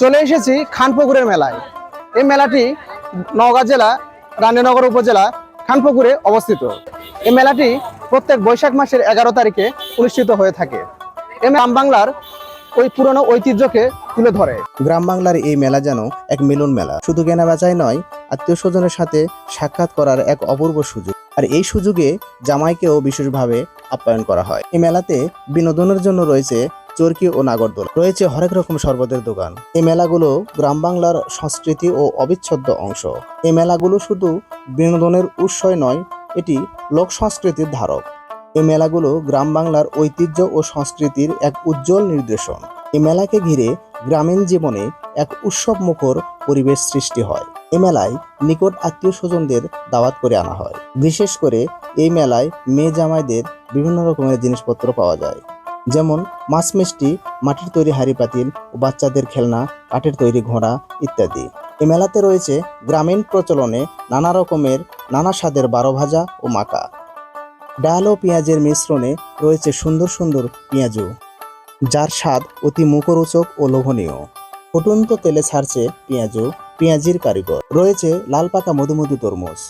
চলে এসেছি খানপুকুরের মেলায়। এই মেলাটি নওগাঁ জেলা, রানীনগর উপজেলা, খানপুকুরে অবস্থিত। এই মেলাটি প্রত্যেক বৈশাখ মাসের এগারো তারিখে অনুষ্ঠিত হয়ে থাকে। এ গ্রাম বাংলার ওই পুরনো ঐতিহ্যকে তুলে ধরে। গ্রাম বাংলার এই মেলা যেন এক মিলন মেলা। শুধু কেনা বেচাই নয়, আত্মীয় স্বজনের সাথে সাক্ষাৎ করার এক অপূর্ব সুযোগ। আর এই সুযোগে জামাইকেও বিশেষভাবে আপ্যায়ন করা হয়। এই মেলাতে বিনোদনের জন্য রয়েছে চরকি ও নাগরদোলা। রয়েছে হরেক রকম শরবতের দোকান। এই মেলাগুলো গ্রাম বাংলার সংস্কৃতি ও অবিচ্ছেদ্য অংশ। এই মেলাগুলো শুধু বিনোদনের উৎসই নয়, এটি লোক সংস্কৃতির ধারক। এই মেলাগুলো গ্রাম বাংলার ঐতিহ্য ও সংস্কৃতির এক উজ্জ্বল নির্দেশন এই মেলাকে ঘিরে গ্রামীণ জীবনে এক উৎসব মুখর পরিবেশ সৃষ্টি হয়। এই মেলায় নিকট আত্মীয় স্বজনদের দাওয়াত করে আনা হয়। বিশেষ করে এই মেলায় মেয়ে জামাইদের বিভিন্ন রকমের জিনিসপত্র পাওয়া যায়। যেমন মাছ মিষ্টি, মাটির তৈরি হাঁড়ি পাতিল ও বাচ্চাদের খেলনা, কাঠের তৈরি ঘোড়া ইত্যাদি। এ মেলাতে রয়েছে গ্রামীণ প্রচলনে নানা রকমের নানা স্বাদের বারো ভাজা ও মাকা ডাল ও পেঁয়াজের মিশ্রণে রয়েছে সুন্দর সুন্দর পেঁয়াজু, যার স্বাদ অতি মুখরোচক ও লোভনীয়। ফুটন্ত তেলে ছাড়ছে পেঁয়াজু, পেঁয়াজির কারিগর। রয়েছে লাল পাকা মধুমধু তরমুজ।